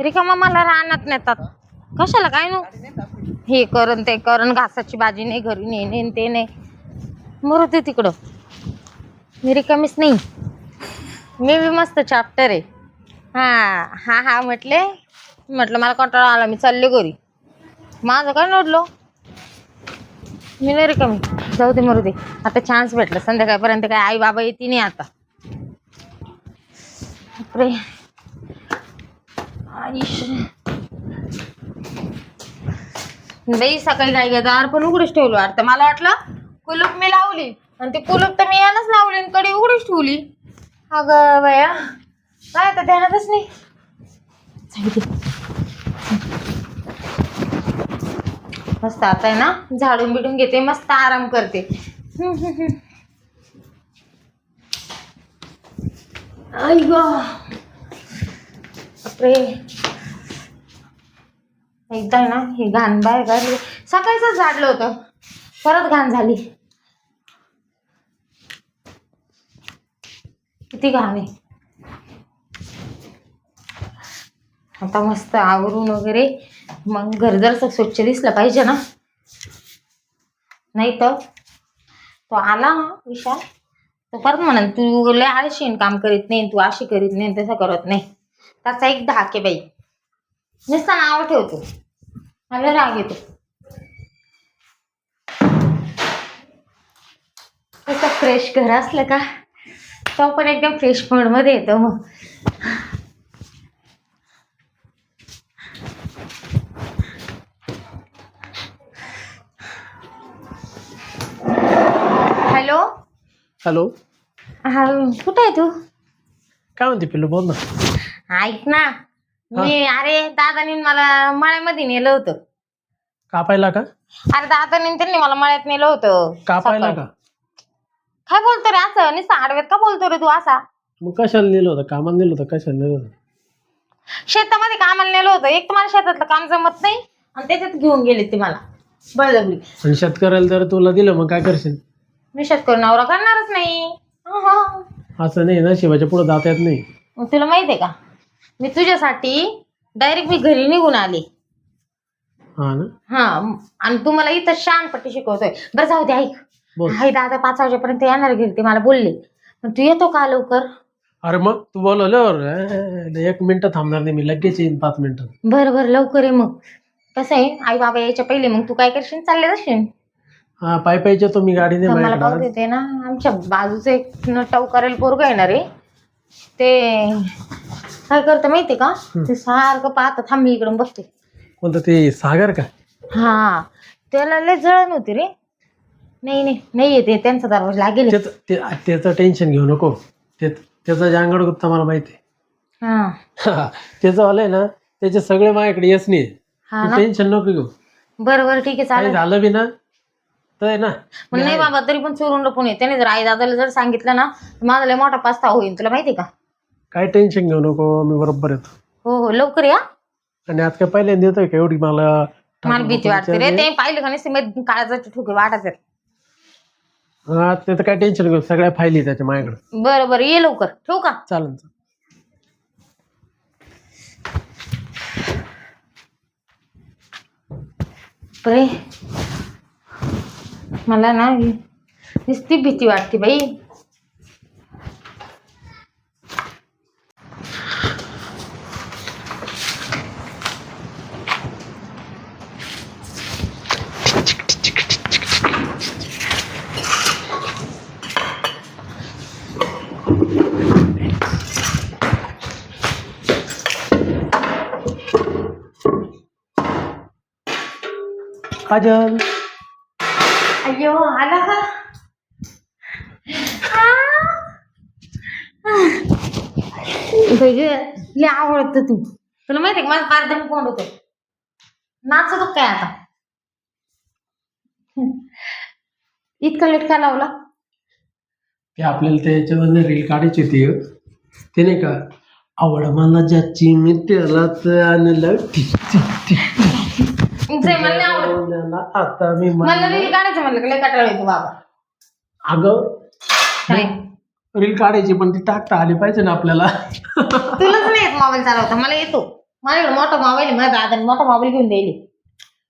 रिकामा मला रानात नेतात. कशाला काय नो? हे करण ते करण घासाची भाजी नाही घरी नाही ने ते नाही. मरू ते तिकडं. मी रिकामीच नाही. मी बी मस्त चॅप्टर आहे. हा हा हा म्हटले. म्हटलं मला कंटाळा आला मी चालले घरी. माझं काय नोडलो? मी नाही रिकामी. जाऊ दे मरू दे. आता चान्स भेटला. संध्याकाळपर्यंत काय आई बाबा येते नाही आता. बापरे. बाई सकाळी नाही घ्या दार पण उघडच ठेवलं आता मला वाटलं कुलूप मी लावली आणि ते कुलूप तर मी यानच लावली आणि कडी उघडीच ठेवली. अगं बया काय तर ध्यानातच नाही? मस्त आता आहे ना झाडून बिडून घेते मस्त आराम करते. आई गं. बापरे. एकदा आहे ना हे घाण बाहेर काढली. सकाळीच झाडलं होतं. परत घाण झाली. किती घाण आहे. आता मस्त आवरून वगैरे मग घर जर स्वच्छ दिसलं पाहिजे ना. नाही तर तो आला विशाल. तो परत म्हणन तू लय आळशीन काम करीत नाही तू अशी करीत नाही तसं करत नाही. त्याचा एक धाक बाई. नुसतं नाव ठेवतो. मला राग येतो. तसं फ्रेश घर असलं का? तो पण एकदम फ्रेशमध्ये येतो. मग हॅलो? हॅलो? हा कुठे आहे तू? काय म्हणते पिल्लू? बोल ना. ऐक ना. मी अरे दादानी मला मळ्यामध्ये नेलं होतं. कापायला का? अरे दादानी त्यांनी मला मळ्यात नेलं होतं कापायला. का? काय बोलतो रे असं? नुसतं आडव्यात का बोलतो रे तू असा? मग कशाला नेलं होतं? कामाला नेलं होतं? कशाला नेलं होतं? शेतामध्ये कामाला नेलं होतं. एक तर मला शेतातलं काम जमत नाही आणि त्याच्यात घेऊन गेले ते मला. बळजबरी. आणि शेतकऱ्याला जर तुला दिलं मग काय करशील? मी शेतकरी नवरा करणारच नाही. अहं. असं नाही ना शिवाच्या पुढे जाता येत नाही. मग तुला माहिती आहे का? मी तुझ्यासाठी डायरेक्ट मी घरी निघून आले. हा ना? हा आणि तू मला इथं शानपट्टी शिकवतोय. बरं जाऊ दे ऐक. बोल. हाय दादा पाच वाजेपर्यंत येणार घरी ते मला बोलले. मग तू येतो का लवकर? अरे मग तू बोलवल्यावर अं, एक मिनिटं थांबणार नाही मी लगेच येईन पाच मिनिटात बरं बरं लवकर ये मग. कसं आहे? आई बाबा यायच्या पहिले मग तू काय करशील? चालले जाशील? हा पाय तो मी गाडीने तर मला पाहू. देते ना. आमच्या बाजूचं एक न टव करेल पोरग येणार आहे. ते काय करतं माहितीये का? ते सारखं पाहतं थांब मी इकडून बघते. कोणतं ते सागर का? हा त्याला लय जळण होती रे. नाही नाही नाही येते त्यांचा दरवाजा लागेल. त्याचं ते- त्याचं टेन्शन घेऊ नको. ते त्याचा जांगड गुप्ता मला माहिती हा. त्याचं आलंय ना त्याचे सगळे माझ्याकडे येस नाही हा ना. टेन्शन नको घेऊ. बरं बरं ठीक आहे काही चालेल. झालं बी ना तर ना. नाही बाबा तरी पण चोरून लपून ये. त्याने जर आई दादाला जर सांगितलं ना तर माझा लय मोठा पास्ता होईल. तुला माहिती का? काय टेन्शन घेऊ नको मी बरोबर येतो. हो हो. लवकर या. आणि आज काय पहिल्यांदा येतोय का? एवढी मला मला भीती वाटते रे. ते पाहिलं का नाही काळजाचे ठोके वाटत आहेत. हा त्याचं काय टेन्शन घेऊ. सगळ्या फायली त्याच्या माझ्याकडे बरं बरं ये लवकर. ठेवू का? चालेल चालेल. बरे मला ना नुसती भीती वाटते बाई. काजल. अय्यो आला का लय आवडत तू. तुला माहितीये का माझं पार दम कोंड होतो. नाचतो काय आता? इतका लेट का लावला? ते आपल्याला त्याच्यावर रील काढायची होती. ते नाही का आवड मला ज्याची मी त्यालाच आणलं. टिक टिक टिक जे नाही आवडत. आता मी मला म्हणलं. रील काढायचं म्हणलं की लय कटाळ येतो बाबा. अगं काय? रील काढायची पण ती टाकता आली पाहिजे ना आपल्याला. तुलाच नाही येत मोबाईल चालवता मला येतो. माझ्याकडे मोठा मोबाईल आहे माझ्या दादाने मोठा मोबाईल घेऊन द्यायले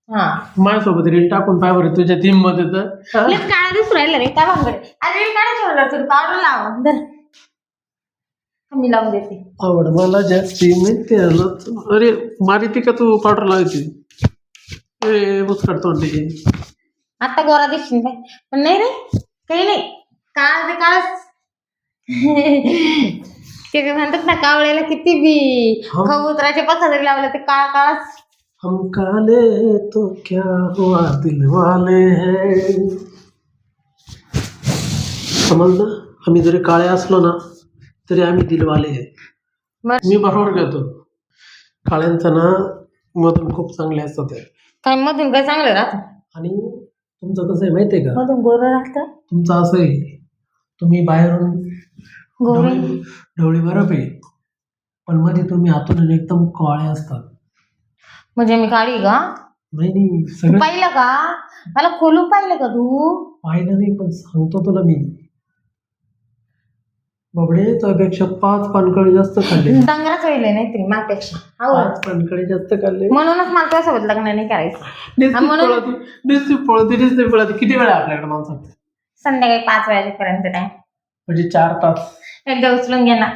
हा. माझ्यासोबत रील टाकून पाय बरं तुझ्या टीममध्ये तर? लस काळा दिसू राहिला रे काय भानगड. आहे? अरे रील काढायची म्हणलं तरी पावडर लावा धर मी लावून देते. आवड मला जास्ती मिळते अरे मारिती का तू पावडर लावायची? ए मुस्कट तोंडी. आता गोरा दिसशील बाय पण नाही रे काही नाही. काळ ते काळच ते काय म्हणतात ना कावळ्याला किती बी हा. कबुतराचे पखा जरी लावलं ते काळ काळच हम काले तो क्या हुआ दिल वाले हैं. समजलं आम्ही जरी काळे असलो ना तरी आम्ही दिलवाले आहे बर मी बरोबर घेतो काळ्यांचं ना मधून खूप चांगले असतात ते. काय मधून काय चांगलं राहत? आणि तुमचं कसं आहे माहिती आहे का? मधून गोरं राहतं? तुमचं असं आहे तुम्ही बाहेरून गोरे? ढवळी ढवळी बरं आहे पण मध्ये तुम्ही आतून एकदम काळे असतात. म्हणजे मी काळी का? नाही नाही सगळं पाहिलं का? मला खोलून पाहिलं का तू? पाहिलं नाही पण सांगतो तुला मी. बाबडे तुझ्यापेक्षा पाच पानकळे जास्त खाल्ले. डंगरा कळले नाही तरी माझ्यापेक्षा हो पाच पानकळे जास्त खाल्ले. म्हणूनच मला तुझ्यासोबत लग्न नाही करायचं. म्हणून- पळती नुसती पळती किती वेळ आपल्याकडे माणसात संध्याकाळी पाच वाजेपर्यंत टाइम म्हणजे चार तास. एकदा उचलून घे ना.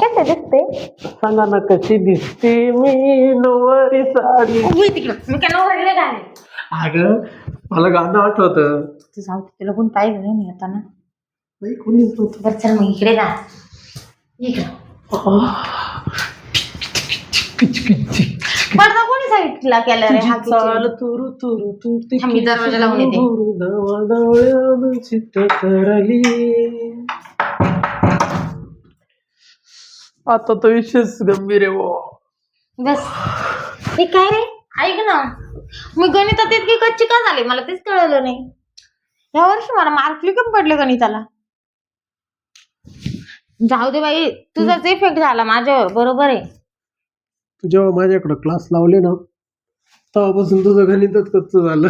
कसं दिसते? सांगा ना कशी दिसते मी? नवरी साडी. उभी तिकडं. मी काय अगं मला गाणं आठवत. तू जाऊ दे, तुला कोण पाहिजे नाही मी कोणीच नव्हतं बरं चल मग इकडे जा. इकडं. पडदा कोणी साईडला केला रे हा तुझी चाल kitchen? तुरु तुरु तुरती थांब, मी दरवाजा लावून येते. हुरू धावधावळ्यानं चित्त करली. आता तर विशेष गंभीर आहे बुवा. बस. हे काय रे? ऐक ना. मी गणितात इतकी कच्ची का झाली? मला तेच कळलं नाही. या वर्षी मला मार्कली कमी पडले गणिताला. जाऊ दे बाई तुझाच इफेक्ट झाला माझ्यावर बरोबर आहे. तू जेव्हा माझ्याकडे क्लास लावले ना तेव्हापासून तुझं गणितच कच्च झालं.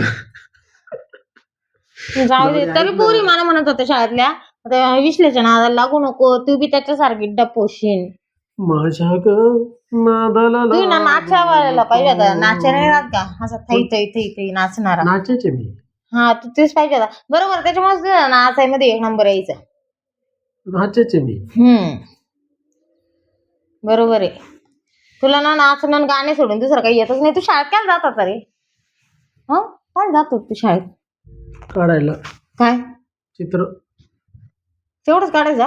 जाऊ दे तरी. पोरी मला म्हणत होत्या शाळेतल्या आता विश्लेषण नादाला लागू नको तू बी त्याच्यासारखी डपोशीन. माझ्या ग नादाला तू ना नाचावायला पाहिजे होता नको. नाचा नाही राहत का? असं थै थै थै थै नाचणारा. नाचायचे मी. हा तू तेच पाहिजे होता बरोबर त्याच्यामुळे नाचायमध्ये एक नंबर यायचा. नाचायचे मी. हम्म. बरोबर आहे. तुला ना नाचणं आणि गाणे सोडून दुसरं काही येतच नाही. तू शाळेत काय जात होता रे? हा? काय जात होत तू शाळेत? काढायला. काय? चित्र. तेवढंच काढायचा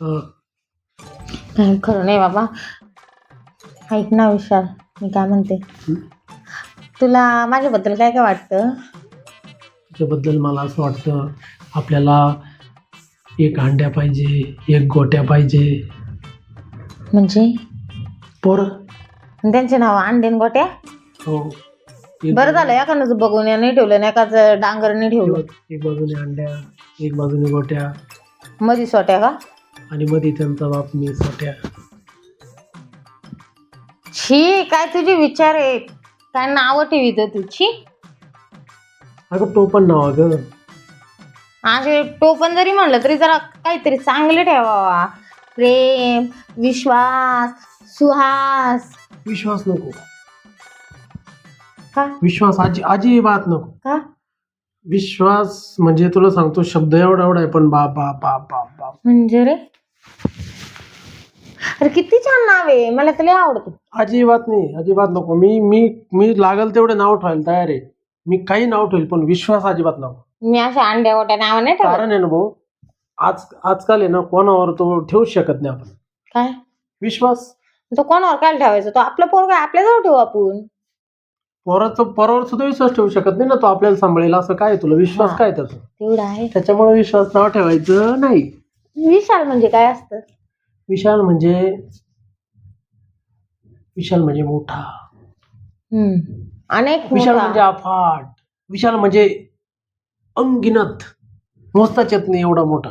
हा. काय खरं नाही बाबा. ऐक ना विशाल मी काय म्हणते? तुला माझ्याबद्दल काय काय वाटतं? त्याच्याबद्दल मला असं वाटतं आपल्याला एक अंड्या पाहिजे एक गोट्या पाहिजे. म्हणजे? पोरं. आणि त्यांचे नाव अंडेन गोट्या? हो. एक बरं झालं एखादं बघून नाही ठेवलं नाही एकाच डांगर नाही ठेवलं. एक बाजूने अंड्या एक बाजूने गोट्या. मधी सोट्या का? आणि मध्ये त्यांचा बाप मी सोट्या. छी काय तुझे विचार आहे काय नावं ठेवित तू? छी? अगं तो पण नाव अगं. असे टोपण जरी म्हणलं तरी जरा काहीतरी चांगलं ठेवावा प्रेम विश्वास सुहास. विश्वास नको. का? विश्वास आजी आजी बात नको. का? विश्वास म्हणजे तुला सांगतो शब्द एवढा एवढा आहे पण बाप बाप बाप बाप बाप. म्हणजे रे? अरे किती छान नाव आहे. मला तर लय आवडतं. अजिबात नाही अजिबात नको. मी मी मी लागल तेवढे नाव ठेवायला तयार आहे. मी काही नाव ठेवेल पण विश्वास अजिबात नको. मी अशा अंड्या गोट्या नाव नाही ठेवत. कारण आहे ना भाऊ आज आजकाल आहे ना कोणावर तो ठेवूच शकत नाही आपण. काय? विश्वास? तो कोणावर काय ठेवायचा? तो आपला पोरगा आपल्याजवळ ठेवू आपण. पोराचं पोरावर सुद्धा विश्वास ठेवू शकत नाही ना तो आपल्याला सांभाळेल असं काय आहे तुला? विश्वास. काय त्याचा? तेवढं आहे. त्याच्यामुळे विश्वास नाव ठेवायचं नाही. विशाल म्हणजे काय असतं? विशाल म्हणजे विशाल म्हणजे मोठा. हम्म. अनेक विशाल मोठा. म्हणजे अफाट विशाल म्हणजे अनगिनत मोजताच येत नाही एवढा मोठा.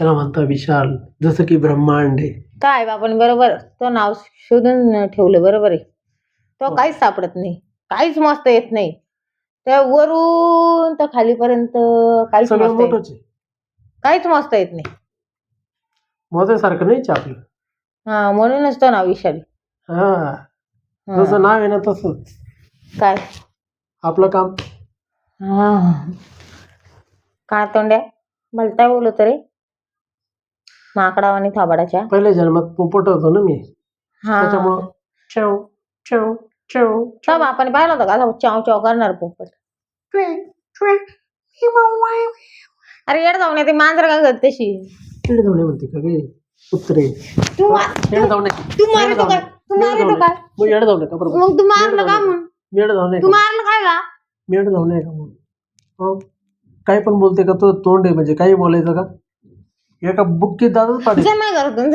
त्याला म्हणतात विशाल जसं की ब्रह्मांड आहे. काय बाबांनी बरोबर तो नाव शोधून ठेवलं बरोबर आहे. तो हो. काहीच सापडत नाही काहीच मस्त येत नाही. त्या वरून तर खालीपर्यंत काहीच सगळं मस्त येत मोठंच आहे. काहीच मस्त येत नाही. मोजायसारखं नाहीच आहे आपलं. हा म्हणूनच तो नाव विशाली हा. हा. जसं नाव आहे ना तसंच. काय? आपलं काम? हा काय तोंड्या भलता बोलत रे माकडावानी थाबाडाच्या पहिल्या जन्मात पोपट होतो ना मी हा त्याच्यामुळं चव चव चव त्या बापाने पाहिलं होतं का असा चाव चाव करणार पोपट अरे येड जाऊन ते मांजर का करत तशी खेळ धावणे म्हणते का गे कुत्रे तू मा- खेळ धावणे तू मारतो काय तू मारतो काय मग येड धावणे का बरोबर मग तू मारलं का म्हणून मेड धावणे तू मारलं काय का मेड धावणे का म्हणून हो काही पण बोलते का तो तोंड आहे म्हणजे काही बोलायचं का? एका बुक्कीत दादाच पाडे माझ्या घरातून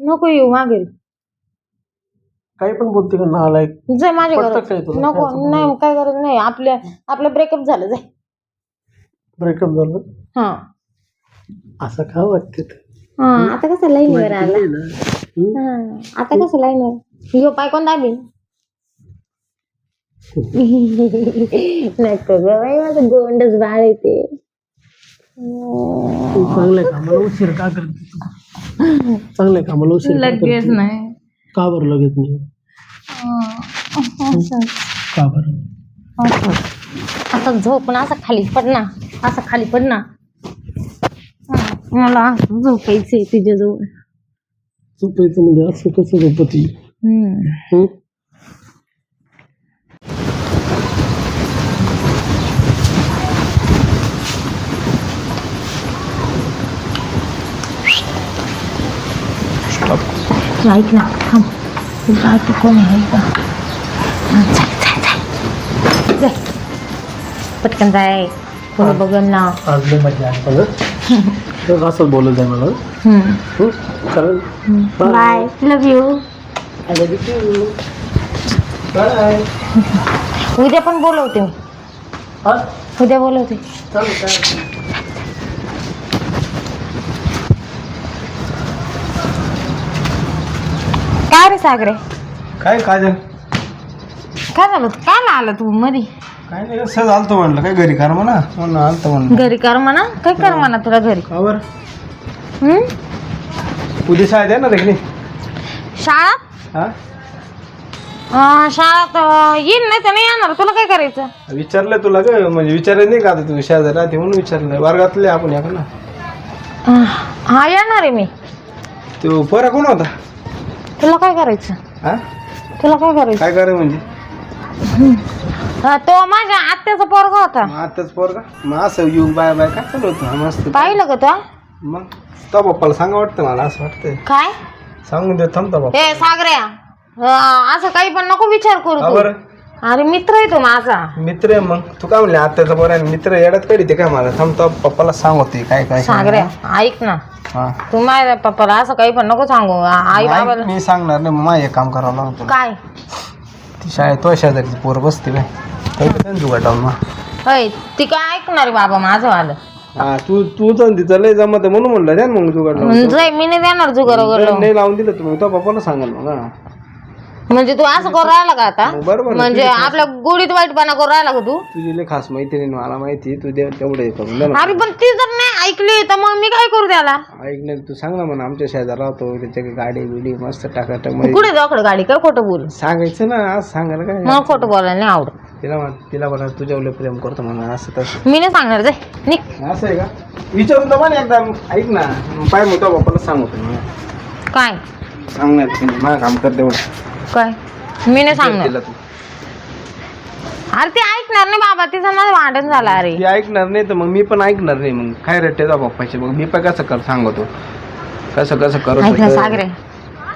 नको येऊ माघारी काही पण बोलते का नालायक? जाय माझ्या पटतं घरात. काय तुला? नको काय नाही मग काय गरज नाही. आपल्या आपलं ब्रेकअप झालं जाय ब्रेकअप झालं? हा. असं का वाटते? हा आता कसं लाईनीवर आला? ना. हम्म? हा आता कसं लाईनीवर ह्यो पाय कोण दाबी नको ग बाई माझं गोंडच बाळ येते तू चांगल्या कामाला उशीर का करते? चांगल्या कामाला उशीर का लगेच? नाही का बरं लगेच नाही का बरं आता झोप ना असं खाली पड ना असं खाली पड ना हा, मला असं झोपायचंय तुझ्याजवळ झोपायचं म्हणजे असं कसं झोपती हम्म. हम्म? ऐक ना थांब. तू बाकी कोण आहे? का. पटकन जाय कोणी बघन ना. लय मजा आहे असंच बोलत आहे मला? चालेल bye love you I love you too. Bye. उद्या पण बोलवते मी. हा? उद्या बोलवते. काय काय रे सागरे? काय काजल काय झालं? काय आलं तू मधी? काय नाही सहज आलतो म्हणलं. काय घरी कर म्हणा? म्हणून आलतो म्हणलं. घरी कर म्हणा. काय कर म्हणा तुला घरी? का बरं? हम्म? उद्या शाळेत आहे की नाही शाळात हा? अं, शाळात अं, येईन नाही तर नाही येणार. तुला काय करायचं? विचारलं तुला काय म्हणजे विचारलं नाही का आता तू शेजारी राहते म्हणून विचारलं वर्गातले आपण या ना. अं, हा येणार आहे मी. तो पोरा कोण होता? तुला काय करायचं? हा? तुला काय करायचं? काय करे म्हणजे? अं, तो माझ्या आत्याचा पोरगा होता. मग आताच पोरगा? मग असं येऊ बाय बाय काय चालू होतं? मस्त. पाहिलं का तो? मग? तो पप्पाला सांगा वाटतं मला असं वाटतंय. काय? सांगून दे थांबता बाप्पा. हे सागऱ्या. असं काही पण नको विचार करू तू. बरं? अरे मित्र आहे तो माझा. मित्र आहे मग. तू काय म्हणले आत्याचा पोरा मित्र येड्यात कधी ते काय मला? थांबतो पप्पाला सांगते काय काय सागऱ्या ऐक ना. हा. तू माझ्या पप्पाला असं काही पण नको सांगू. आ- आई बाबाला मी सांगणार नाही मग माझं एक काम करावं लागतं काय? ती शाळेत तो शेजारची पोर बसते काय काही जुगाटावून मग होय ती काय ऐकणार आहे बाबा माझं आलं हा तू तू तर तिचं लय जमत आहे म्हणून म्हणलं द्या ना मग जुगाड लावून. जाय मी नाही देणार जुगार वगैरे जर नाही लावून दिलं तुम्ही तो पप्पाला सांगाल मग हा. म्हणजे तू असं करून राहिला का आता? मग बरोबर आहे. म्हणजे आपल्या गुडीत वाईटपणा करून राहिला का तू? तुझी खास माहिती नाही मला माहिती तू दे तेवढं हे करून दे ना. अरे पण ती जर नाही ऐकली तर मग मी काय करू त्याला? ऐक नाही तू सांग ना म्हणा आमच्या शेजार राहतो त्याच्या गाडी बिडी मस्त टाकाटकमध्ये कुठे जाऊ गाडी? काय खोटं बोल. सांगायचं ना आज सांगायला काय मला खोटं बोलायला नाही आवडत. तिला म्हण तिला म्हणा तुझ्यावर लय प्रेम करतो म्हणा असं तसं. मी नाही सांगणार जाय निक असं आहे का? विचारून तर पण एकदा ऐक ना. पाय तो पप्पाला सांगतो मी काय? सांगणार मला काम कर तेवढं काय? मी नाही सांगणार. तू. अरे ते ऐकणार नाही बाबा तिचं माझं भांडण झालं अरे. ती ऐकणार नाही तर मग मी पण ऐकणार नाही. मग काय रेटे जा पप्पाचे मग मी पण कसं कर सांगतो. कसं कसं करत ऐक ना होतं. सागरे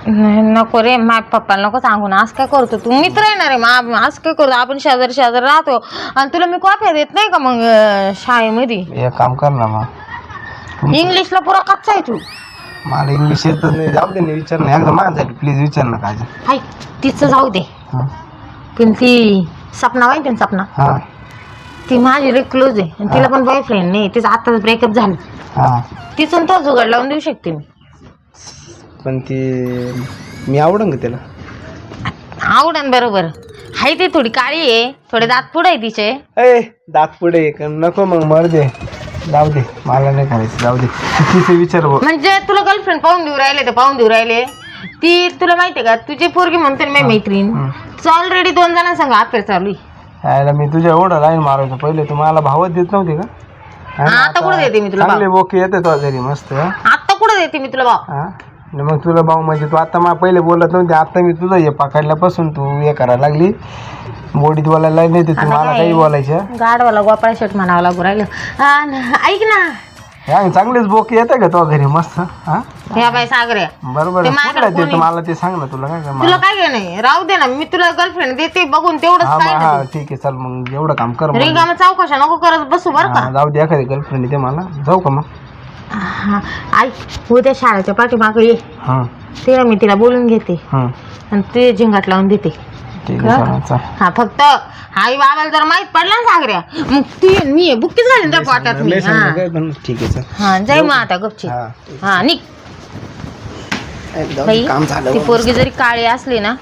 नाही, नको रे माझ्या पप्पाला नको सांगू ना. असं काय करतो तू? मित्र आहे मग असं काय करतो? आपण शेजारी शेजारी राहतो. आणि तुला मी कॉप्या देत नाही का मग अं, शाळेमध्ये? एक काम कर ना मग. इंग्लिशला पुरा कच्चा आहे तू. मला इंग्लिश येतच नाही. जाऊ दे विचार ना एकदा माझ्यासाठी प्लीज विचार ना काय हाय तिचं जाऊ दे. हां. पण ती सपना माहिती ना सपना? हां. ती माझी रे क्लोज आहे. आणि तिला पण बॉयफ्रेंड नाही. तिचं आता ब्रेकअप झालं. हां. तिचं तो जुगाड लावून देऊ शकते मी. पण ती मी आवडन का त्याला आवडन बरोबर. हाय ती थोडी काळी आहे. थोडे दात पुढे आहे तिचे. ए दात पुढे नको मग मर दे. जाऊ दे मला नाही करायचं जाऊ दे. तिथे विचार बघ म्हणजे तुला गर्लफ्रेंड पाहून देऊ राहिले तर पाहून देऊ राहिले. ती तुला माहितीये का? तुझी पोरगी म्हणते ना माझी मैत्रीण. ऑलरेडी दोन जणांसंग अफेअर चालू आहे. यायला मी तुझ्या एवढं लाईन मारायचो. पहिले तू मला भावच देत नव्हती का? हा आता कुठं देते मी तुला चांगले बोके येते तो घरी मस्त. हा? आता कुठं देते मी तुला भाव? हा? आणि मग तुला भाऊ म्हणजे तू आता मला पहिले बोलत नव्हती आता मी तुझं हे पकडल्यापासून तू हे करायला लागली. बोडीत बोलायला नाही तू मला काही बोलायचं. गाडवाला गोपाळ शेट म्हणावं लागू राहिलं. ऐक ना. हे चांगलेच बोके येते का तो घरी? मस्त हा? ह्या बाई सागऱ्या बरोबर ते आहे. माझ्याकडे कुठलं ते? कोणी- तू मला ते सांग ना तुला काय काय तुला काय घे नाही राहू दे ना मी तुला गर्लफ्रेंड देते बघून तेवढंच हा काय हा ठीक आहे चल मग एवढं काम कर मग. रिंगामा चौकशा नको करत बसू बरं का? हा, जाऊ दे एखादी गर्लफ्रेंड ते मला. जाऊ का मग? हा, ऐक उद्या शाळेच्या पाठीमागे ये. हां. तिला मी तिला बोलून घेते. हां. आणि तुझे झिंगाट लावून देते. ठीक आहे चालेल चाल हा फक्त आई बाबाला जर माहीत पडला ना सागऱ्या मग ती मी बुक्कीच घालीन त्या पोटात मी हा. ठीक आहे चल. हा जाई मग आता गपची हा. हा निघ. एकदम बाई काम झालं ती पोरगी जरी काळी असली ना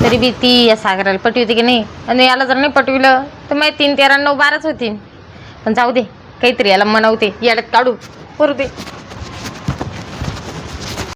तरी बी ती या सागराला पटवते की नाही? आणि याला जर नाही पटविलं तर मग तीन तेरा नऊ बाराच होतील पण जाऊ दे काहीतरी याला मनवते. याड्यात काढू. करू दे.